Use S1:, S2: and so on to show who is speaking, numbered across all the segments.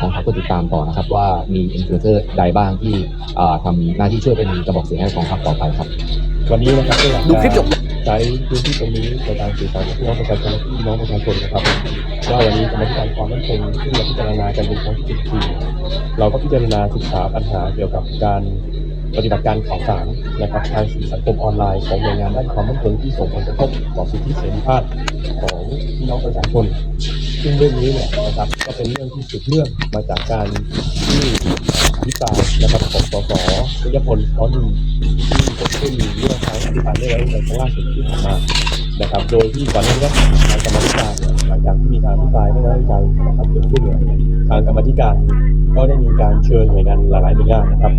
S1: กองทัพก็ติดตามต่อนะครับ ว่ามีอินฟลูเอนเซอร์ใดบ้างที่อ่าทำหน้าที่ช่วยเป็นกระบอกเสียงให้กองทัพต่อไปครับ
S2: วันนี้นะครับก็อยาก
S3: ดูคลิปจบ
S2: ใช้พื้นที่ตรงนี้ในการสื่อสารกับพี่น้องประชาชนและพี่น้องประชาชนนะครับว่าวันนี้กรรมธิการความมั่นคงที่เราพิจารณากันเป็นครั้งที่14เราก็พิจารณาศึกษาปัญหาเกี่ยวกับการ ปฏิบัติการข่าวสารนะครับทางสื่อสังคมออนไลน์ของหน่วยงานด้านความมั่นคงที่ส่งผลกระทบต่อสิทธิเสรีภาพของพี่น้องประชาชน ซึ่งเรื่องนี้เนี่ยนะครับก็เป็นเรื่องที่สืบเนื่องมาจากการที่อภิปรายนะครับของสสชยพลตอนหนึ่งที่ผมขึ้นเรื่องทางอภิปรายได้ไว้ในครั้งล่าสุดที่ผ่านมานะครับโดยที่ก่อนหน้านี้ทางกรรมธิการเนี่ยหลังจากที่มีการอภิปรายไม่ไว้วางใจนะครับเกิดขึ้นเนี่ยทางกรรมธิการก็ได้มีการเชิญหน่วยงานหลายๆหน่วยงานนะครับ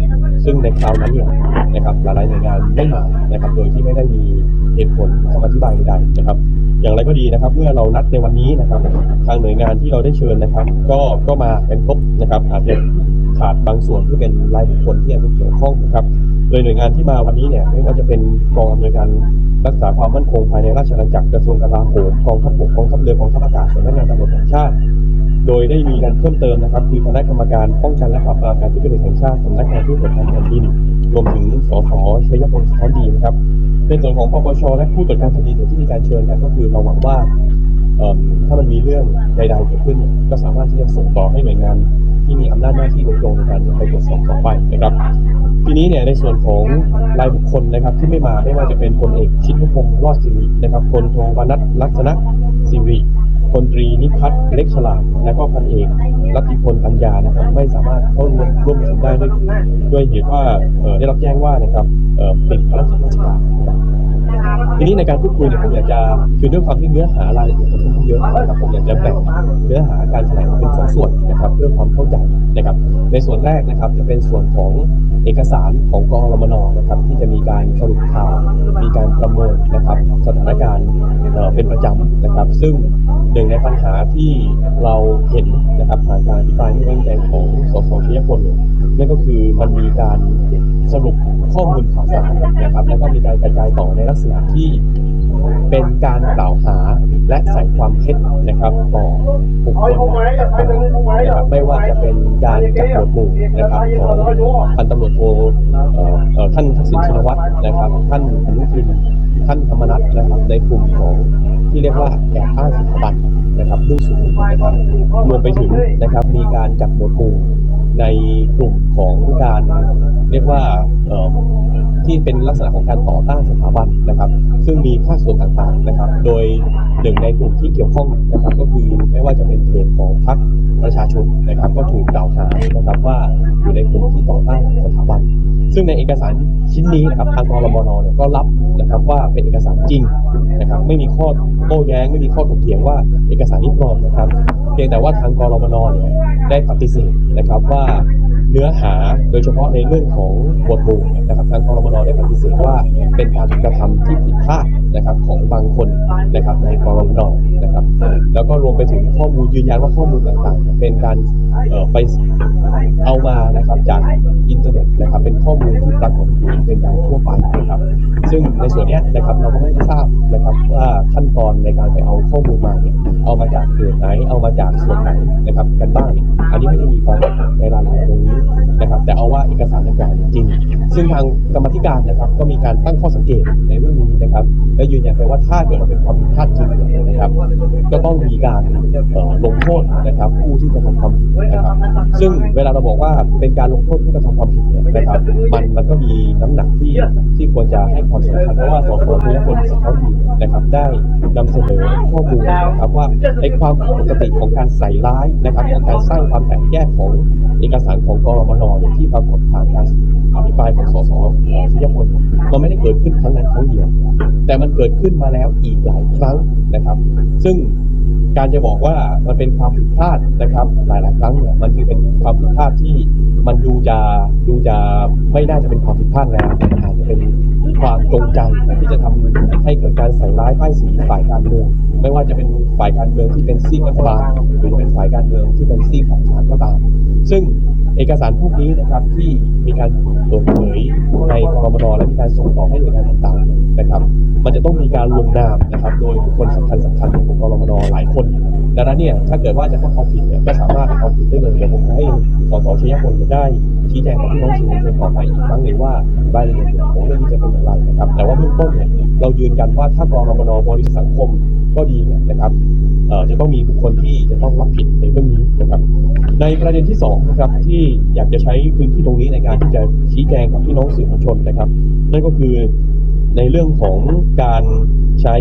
S2: ซึ่งในคราวนั้นเนี่ยนะครับหลายๆหน่วยงานไม่มานะครับโดยที่ไม่ได้มีเหตุผลคำอธิบายใดๆนะครับ อย่างไรก็ดีนะครับ เมื่อเรานัดในวันนี้นะครับ ทางหน่วยงานที่เราได้เชิญนะครับ ก็ก็มาเป็นครบนะครับอาจจะขาดบางส่วนที่เป็นรายบุคคลที่อาจจะเกี่ยวข้องนะครับโดยหน่วยงานที่มาวันนี้เนี่ยไม่ว่าจะเป็นกองอำนวยการรักษาความมั่นคงภายในราชอาณาจักรกระทรวงกลาโหมกองทัพบกกองทัพเรือกองทัพอากาศสำนักงานตำรวจแห่งชาติ โดยได้มีการเพิ่มเติมนะครับ คือคณะกรรมการป้องกันและปราบปรามการทุจริตแห่งชาติสำนักงานที่ตรวจการแผ่นดินรวมถึงสสชัยพลสะท้อนดีนะครับในส่วนของปปชและผู้ตรวจการแผ่นดินที่มีการเชิญกันก็คือเราหวังว่าถ้ามันมีเรื่องใดๆเกิดขึ้น ก็สามารถที่จะส่งต่อให้หน่วยงานที่มีอำนาจหน้าที่โดยตรงในการไปตรวจสอบต่อไปนะครับ ทีนี้เนี่ยในส่วนของรายบุคคลนะครับที่ไม่มาไม่ว่าจะเป็นพลเอกชิดนุพงศ์รอดสิรินะครับพลโทวนัทลักษณะสิริ พลตรีนิพัฒน์เล็กฉลาด และก็พันเอกรัติพลปัญญานะครับ ไม่สามารถเข้าร่วมร่วมประชุมได้ด้วยด้วยเหตุว่าได้รับแจ้งว่านะครับติดภารกิจราชการทีนี้ในการพูดคุยเนี่ยผมอยากจะคือด้วยความที่เนื้อหารายละเอียดมันค่อนข้างเยอะนะครับผมอยากจะแบ่งเนื้อหาการแถลงเป็นสองส่วนนะครับเพื่อความเข้าใจนะครับ ในส่วนแรกนะครับจะเป็นส่วนของเอกสารของกองรมนนะครับ ที่จะมีการสรุปข่าว มีการประเมินนะครับ สถานการณ์ เป็นประจำนะครับ ซึ่งหนึ่งในปัญหาที่เราเห็นนะครับผ่านการอภิปรายไม่ไว้วางใจของสสชัยพลเนี่ยนั่นก็คือมันมีการสรุปข้อมูลข่าวสารนะครับ แล้วก็มีการกระจายต่อในลักษณะที่เป็นการกล่าวหาและใส่ความเท็จนะครับต่อบุคคลนะครับไม่ว่าจะเป็นการจัดหมวดหมู่นะครับของพันตำรวจโทท่านทักษิณชินวัตรนะครับ ท่านอนุทิน ท่านธรรมนัฐนะครับในกลุ่มของที่เรียกว่าแอบอ้างสถาบันนะครับเรื่องสูงนะครับรวมไปถึงนะครับมีการจัดหมวดหมู่ในกลุ่มของการเรียกว่าที่เป็นลักษณะของการต่อต้านสถาบันนะครับ ซึ่งมีภาคส่วนต่างๆนะครับ โดยหนึ่งในกลุ่มที่เกี่ยวข้องนะครับ ก็คือไม่ว่าจะเป็นเพจของพรรคประชาชนนะครับ ก็ถูกกล่าวหานะครับว่าอยู่ในกลุ่มที่ต่อต้านสถาบัน ซึ่งในเอกสารชิ้นนี้นะครับทางกรมนเนี่ยก็รับ นะครับว่าเป็นเอกสารจริงนะครับไม่มีข้อโต้แย้งไม่มีข้อถกเถียงว่าเอกสารนี้ปลอมนะครับ เพียงแต่ว่าทางกรมนเนี่ยได้ปฏิเสธนะครับว่าเนื้อหาโดยเฉพาะในเรื่องของบทหมู่นะครับทางกรมนได้ปฏิเสธว่าเป็นการกระทำที่ผิดพลาดนะครับของบางคนนะครับในกรมนนะครับ แล้วก็รวมไปถึงข้อมูลยืนยันว่าข้อมูลต่างๆ เป็นการ ไปเอามานะครับจากอินเทอร์เน็ตนะครับ เป็นข้อมูลที่ปรากฏอยู่เป็นการทั่วไปนะครับ ซึ่งในส่วนเนี้ยนะครับเราก็ไม่ได้ทราบนะครับว่าขั้นตอนในการไปเอาข้อมูลมาเนี่ยเอามาจากเพจไหนเอามาจากส่วนไหนนะครับ กันบ้างอันนี้ไม่ได้มีความในรายละเอียดตรงนี้น เอาว่าเอกสารดังกล่าวเนี่ยจริง ซึ่งทางกรรมธิการนะครับก็มีการตั้งข้อสังเกตในเรื่องนี้นะครับ และยืนยันไปว่าถ้าเกิดมันเป็นความผิดพลาดจริงนะครับ ก็ต้องมีการลงโทษนะครับ ผู้ที่กระทำความผิดนะครับ ซึ่งเวลาเราบอกว่าเป็นการลงโทษผู้กระทำความผิดเนี่ยนะครับ มันมันก็มีน้ำหนักที่ที่ควรจะให้ความสำคัญเพราะว่าสสเพื่อคนสะท้อนดีนะครับได้นำเสนอข้อมูลนะครับว่าในความปกติของการใส่ร้ายนะครับของการสร้างความแตกแยกของ เอกสารของกรมนเนี่ยที่ปรากฏผ่านการอภิปรายของสสชิยพลมันไม่ได้เกิดขึ้นครั้งนั้นครั้งเดียว แต่มันเกิดขึ้นมาแล้วอีกหลายครั้งนะครับ ซึ่งการจะบอกว่ามันเป็นความผิดพลาดนะครับ หลายๆ ครั้งเนี่ยมันคือเป็นความผิดพลาดที่มันดูจะดูจะไม่น่าจะเป็นความผิดพลาดแล้วมันอาจจะเป็นความจงใจที่จะทำให้เกิดการใส่ร้ายป้ายสีฝ่ายการเมือง ไม่ว่าจะเป็นฝ่ายการเมืองที่เป็นซีกรัฐบาลหรือเป็นฝ่ายการเมืองที่เป็นซีกฝ่ายค้านก็ตาม ซึ่งเอกสารพวกนี้นะครับที่มีการเปิดเผยในกรมนและมีการส่งต่อให้หน่วยงานต่างๆนะครับ มันจะต้องมีการลงนามนะครับโดยบุคคลสำคัญสำคัญของกรมนหลายคนดังนั้นเนี่ยถ้าเกิดว่าจะต้องเอาผิดเนี่ยก็สามารถเอาผิดได้เลยเดี๋ยวผมจะให้สสชัยพลเนี่ยได้ชี้แจงกับพี่น้องสื่อมวลชนต่อไปอีกครั้งหนึ่งว่ารายละเอียดของเรื่องนี้จะเป็นอย่างไรนะครับ แต่ว่าเบื้องต้นเนี่ยเรายืนยันว่าถ้ากรมนบริษัทสังคมก็ดีเนี่ยนะครับ จะต้องมีบุคคลที่จะต้องรับผิดในเรื่องนี้นะครับ ในประเด็นที่สองนะครับที่อยากจะใช้พื้นที่ตรงนี้ในการที่จะชี้แจงกับพี่น้องสื่อมวลชนนะครับ นั่นก็คือในเรื่องของการใช้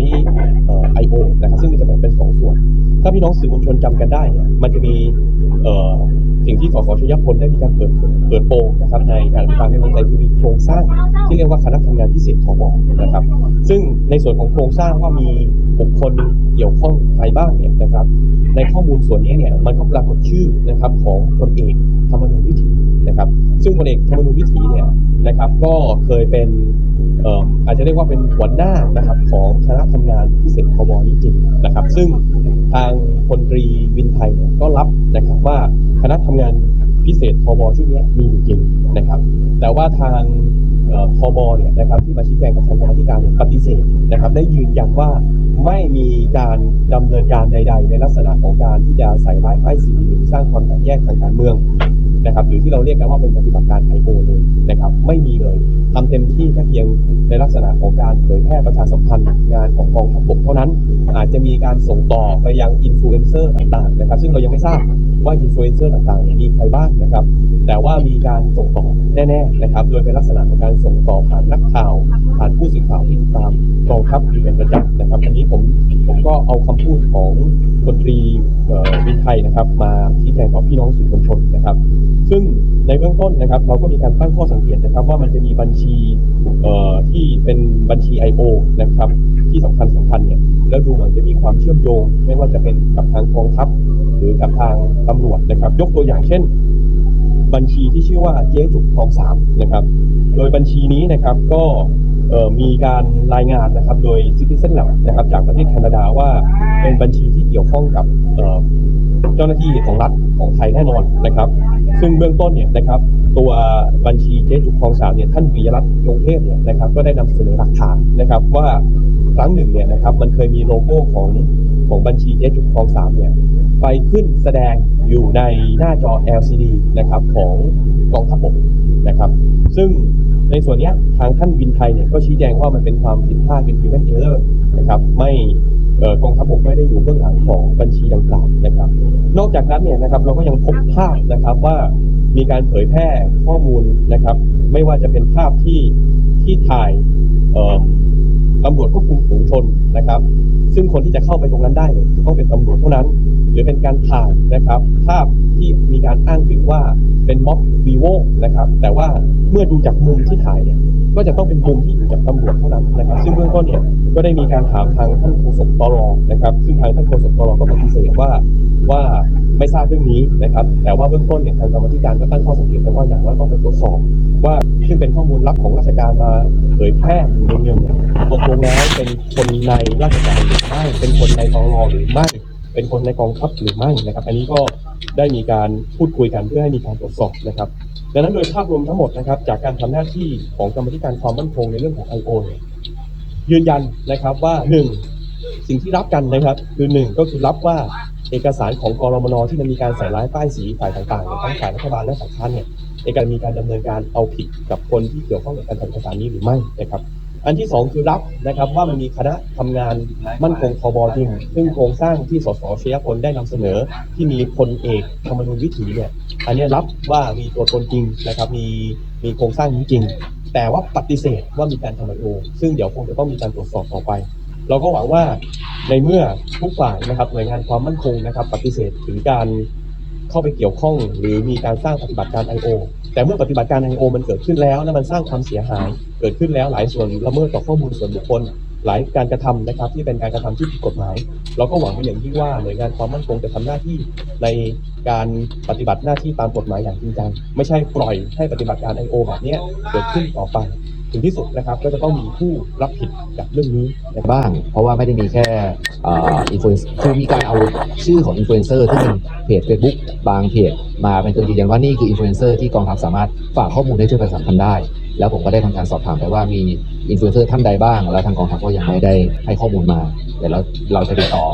S2: ไอโอนะครับซึ่งมันจะแบ่งเป็นสองส่วน ถ้าพี่น้องสื่อมวลชนจำกันได้นะมันจะมีสิ่งที่สสชยพลได้มีการเปิดเปิดโปงนะครับในการอภิปรายไม่ไว้วางใจคือมีโครงสร้างที่เรียกว่าคณะทำงานพิเศษทบนะครับ ซึ่งในส่วนของโครงสร้างว่ามี บุคคลเกี่ยวข้องใครบ้างเนี่ยนะครับ ในข้อมูลส่วนนี้เนี่ยมันก็ปรากฏชื่อนะครับของพลเอกธรรมนูญวิถีนะครับ ซึ่งพลเอกธรรมนูญวิถีเนี่ยนะครับ ก็เคยเป็นอาจจะเรียกว่าเป็นหัวหน้านะครับของคณะทำงานพิเศษคบนี้จริงนะครับ ซึ่งทางพลตรีวินไทยก็รับนะครับว่าคณะทำงานพิเศษคบชุดนี้มีอยู่จริงนะครับ แต่ว่าทางเอ่อทบเนี่ยนะครับที่มาชี้แจงกับทางกรรมธิการปฏิเสธนะครับ ได้ยืนยันว่า ไม่มีการดำเนินการใด ๆ ในลักษณะของการที่จะใส่ร้ายป้ายสีหรือสร้างความแตกแยกทางการเมืองนะครับ หรือที่เราเรียกกันว่าเป็นปฏิบัติการไอโอเลยนะครับ ไม่มีเลยทำเต็มที่แค่เพียงในลักษณะของการเผยแพร่ประชาสัมพันธ์งานของกองทัพบกเท่านั้น อาจจะมีการส่งต่อไปยังอินฟลูเอนเซอร์ต่างๆนะครับ ซึ่งเรายังไม่ทราบว่าอินฟลูเอนเซอร์ต่างๆมีใครบ้างนะครับ ว่ามีการส่งต่อแน่ๆนะครับ โดยเป็นลักษณะของการส่งต่อผ่านนักข่าวผ่านผู้สื่อข่าวที่ติดตามกองทัพอยู่เป็นประจำนะครับอันนี้ผมผมก็เอาคำพูดของพลตรีเอ่อวินไทยนะครับ มาชี้แจงต่อพี่น้องสื่อมวลชนนะครับ ซึ่งในเบื้องต้นนะครับ เราก็มีการตั้งข้อสังเกตนะครับ ว่ามันจะมีบัญชีที่เป็นบัญชี I.O. นะครับ ที่สำคัญสำคัญเนี่ยแล้วดูเหมือนจะมีความเชื่อมโยง ไม่ว่าจะเป็นกับทางกองทัพ หรือกับทางตำรวจนะครับ ยกตัวอย่างเช่น บัญชีที่ชื่อว่าเจ๊จุกคลองสามนะครับ โดยบัญชีนี้นะครับก็มีการรายงานนะครับโดย Citizen Lab นะครับจากประเทศแคนาดาว่าเป็นบัญชีที่เกี่ยวข้องกับเจ้าหน้าที่ของรัฐของไทยแน่นอนนะครับ ซึ่งเบื้องต้นเนี่ยนะครับ ตัวบัญชีเจ๊จุกคลองสามเนี่ยท่านปิยรัตน์ยงเทพเนี่ยนะครับ ก็ได้นำเสนอหลักฐานนะครับว่าครั้งหนึ่งเนี่ยนะครับมันเคยมีโลโก้ของของบัญชีเจ๊จุกคลองสามเนี่ยไปขึ้นแสดง อยู่ในหน้าจอ LCD นะครับของกองทัพบกนะครับ ซึ่งในส่วนนี้ทางท่านวินไทยเนี่ยก็ชี้แจงว่ามันเป็นความผิดพลาดเป็น human error นะครับไม่กองทัพบกไม่ได้อยู่เบื้องหลังของบัญชีดังกล่าวนะครับ นอกจากนั้นเนี่ยนะครับเราก็ยังพบภาพนะครับว่ามีการเผยแพร่ข้อมูลนะครับ ไม่ว่าจะเป็นภาพที่ที่ถ่ายตำรวจควบคุมฝูงชนนะครับ ซึ่งคนที่จะเข้าไปตรงนั้นได้เนี่ยต้องเป็นตำรวจเท่านั้น หรือเป็นการถ่ายนะครับภาพที่มีการอ้างถึงว่าเป็นม็อบวีโวนะครับแต่ว่าเมื่อดูจากมุมที่ถ่ายเนี่ยก็จะต้องเป็นมุมที่อยู่จากตำรวจเท่านั้นนะครับ ซึ่งเบื้องต้นเนี่ยก็ได้มีการถามทางท่านโฆษกตรนะครับซึ่งทางท่านโฆษกตรก็ปฏิเสธว่าว่าไม่ทราบเรื่องนี้นะครับ แต่ว่าเบื้องต้นเนี่ยทางกรรมธิการก็ตั้งข้อสังเกตว่าอย่างน้อยต้องไปตรวจสอบ ว่าซึ่งเป็นข้อมูลลับของราชการมาเผยแพร่อยู่ในเมืองตกลงแล้วเป็นคนในราชการหรือไม่เป็นคนในตรหรือไม่ เป็นคนในกองทัพหรือไม่นะครับ อันนี้ก็ได้มีการพูดคุยกันเพื่อให้มีการตรวจสอบนะครับ ดังนั้นโดยภาพรวมทั้งหมดนะครับ จากการทำหน้าที่ของกรรมธิการความมั่นคงในเรื่องของ I.O. เนี่ยยืนยันนะครับว่าหนึ่งสิ่งที่รับกันนะครับ คือหนึ่งก็คือรับว่าเอกสารของกรมนที่มันมีการใส่ร้ายป้ายสีฝ่ายต่างๆทั้งฝ่ายรัฐบาลและฝ่ายค้านเนี่ยในการมีการดำเนินการเอาผิดกับคนที่เกี่ยวข้องกับการทำเอกสารนี้หรือไม่นะครับ อันที่สองคือรับนะครับว่ามันมีคณะทำงานมั่นคงทบจริงซึ่งโครงสร้างที่สสชยพลได้นำเสนอที่มีพลเอกธรรมนูญวิถีเนี่ยอันนี้รับว่ามีตัวตนจริงนะครับมีมีโครงสร้างนี้จริงแต่ว่าปฏิเสธว่ามีการทำไอโอซึ่งเดี๋ยวคงจะต้องมีการตรวจสอบต่อไป เราก็หวังว่าในเมื่อทุกฝ่ายนะครับหน่วยงานความมั่นคงนะครับ ปฏิเสธถึงการเข้าไปเกี่ยวข้อง หรือมีการสร้างปฏิบัติการ I.O. แต่เมื่อปฏิบัติการไอโอมันเกิดขึ้นแล้วและมันสร้างความเสียหาย เกิดขึ้นแล้วหลายส่วนละเมิดต่อข้อมูลส่วนบุคคล หลายการกระทำนะครับ ที่เป็นการกระทำที่ผิดกฎหมาย เราก็หวังเป็นอย่างยิ่งว่าหน่วยงานความมั่นคงจะทำหน้าที่ในการปฏิบัติหน้าที่ตามกฎหมายอย่างจริงจังไม่ใช่ปล่อยให้ปฏิบัติการไอโอแบบนี้เกิดขึ้นต่อไป ถึงที่สุดนะครับก็จะต้องมีผู้รับผิดกับเรื่องนี้น
S1: บ้าง เพราะว่าไม่ได้มีแค่อินฟลูเอนซ์คือมีการเอาชื่อของอินฟลูเอนเซอร์ที่เป็นเพจ Facebook บางเพจมาเป็นตัวยืนยันว่านี่คืออินฟลูเอนเซอร์ที่กองทัพสามารถฝากข้อมูลได้ช่วยประชาสัมพันธ์ได้ แล้วผมก็ได้ทำการสอบถามไปว่ามีอินฟลูเอนเซอร์ท่านใดบ้าง แล้วทางกองทัพก็ยังไม่ได้ให้ข้อมูลมาเดี๋ยวเราเราจะติดต่อ